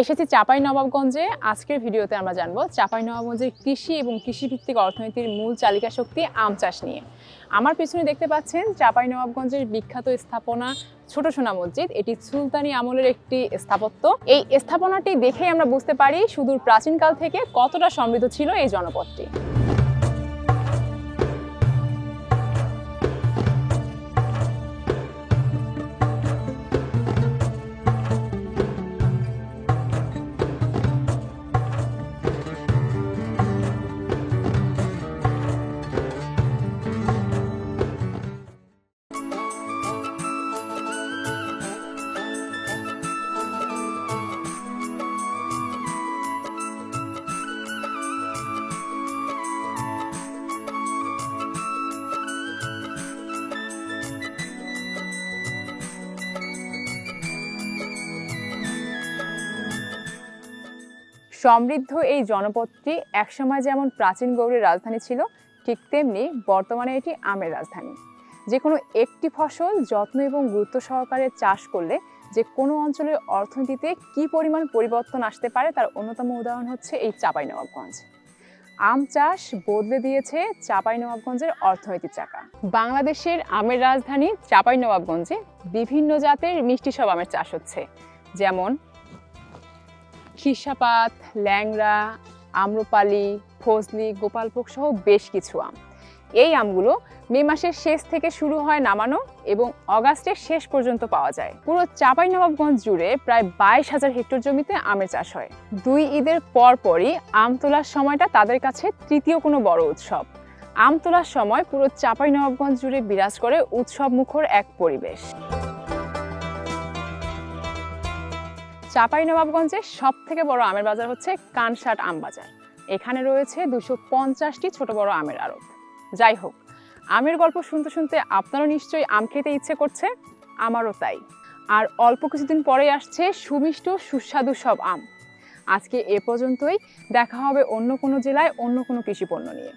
এসেছি চাপাই নবাবগঞ্জে। আজকের ভিডিওতে আমরা জানব চাপাই নবাবগঞ্জের কৃষি এবং কৃষিভিত্তিক অর্থনীতির মূল চালিকা শক্তি আম চাষ নিয়ে। আমার পিছনে দেখতে পাচ্ছেন চাপাই নবাবগঞ্জের বিখ্যাত স্থাপনা ছোট সোনা মসজিদ। এটি সুলতানি আমলের একটি স্থাপত্য। এই স্থাপনাটি দেখে আমরা বুঝতে পারি সুদূর প্রাচীনকাল থেকে কতটা সমৃদ্ধ ছিল এই জনপদটি। সমৃদ্ধ এই জনপদটি একসময় যেমন প্রাচীন গৌড়ের রাজধানী ছিল, ঠিক তেমনি বর্তমানে এটি আমের রাজধানী। যে কোনো একটি ফসল যত্ন এবং গুরুত্ব সহকারে চাষ করলে যে কোনো অঞ্চলের অর্থনীতিতে কি পরিমাণ পরিবর্তন আসতে পারে তার অন্যতম উদাহরণ হচ্ছে এই চাঁপাইনবাবগঞ্জ। আম চাষ বদলে দিয়েছে চাঁপাইনবাবগঞ্জের অর্থনৈতিক চাকা। বাংলাদেশের আমের রাজধানী চাঁপাইনবাবগঞ্জে বিভিন্ন জাতের মিষ্টি সব আমের চাষ হচ্ছে। যেমন খিসাপাত, ল্যাংড়া, আম্রপালি, ফজলি, গোপালভোগ সহ বেশ কিছু আম। এই আমগুলো মে মাসের শেষ থেকে শুরু হয় নামানো এবং অগাস্টের শেষ পর্যন্ত পাওয়া যায়। পুরো চাঁপাইনবাবগঞ্জ জুড়ে প্রায় বাইশ হাজার হেক্টর জমিতে আমের চাষ হয়। দুই ঈদের পর পরই আম তোলার সময়টা তাদের কাছে তৃতীয় কোনো বড় উৎসব। আম তোলার সময় পুরো চাঁপাইনবাবগঞ্জ জুড়ে বিরাজ করে উৎসব মুখর এক পরিবেশ। চাঁপাইনবাবগঞ্জের সব থেকে বড় আমের বাজার হচ্ছে কানসাট আম বাজার। এখানে রয়েছে দুশো পঞ্চাশটি ছোট বড় আমের আড়ত। যাই হোক, আমের গল্প শুনতে শুনতে আপনারও নিশ্চয়ই আম খেতে ইচ্ছে করছে, আমারও তাই। আর অল্প কিছুদিন পরেই আসছে সুমিষ্ট, সুস্বাদু সব আম। আজকে এ পর্যন্তই, দেখা হবে অন্য কোনো জেলায় অন্য কোনো কৃষি পণ্য নিয়ে।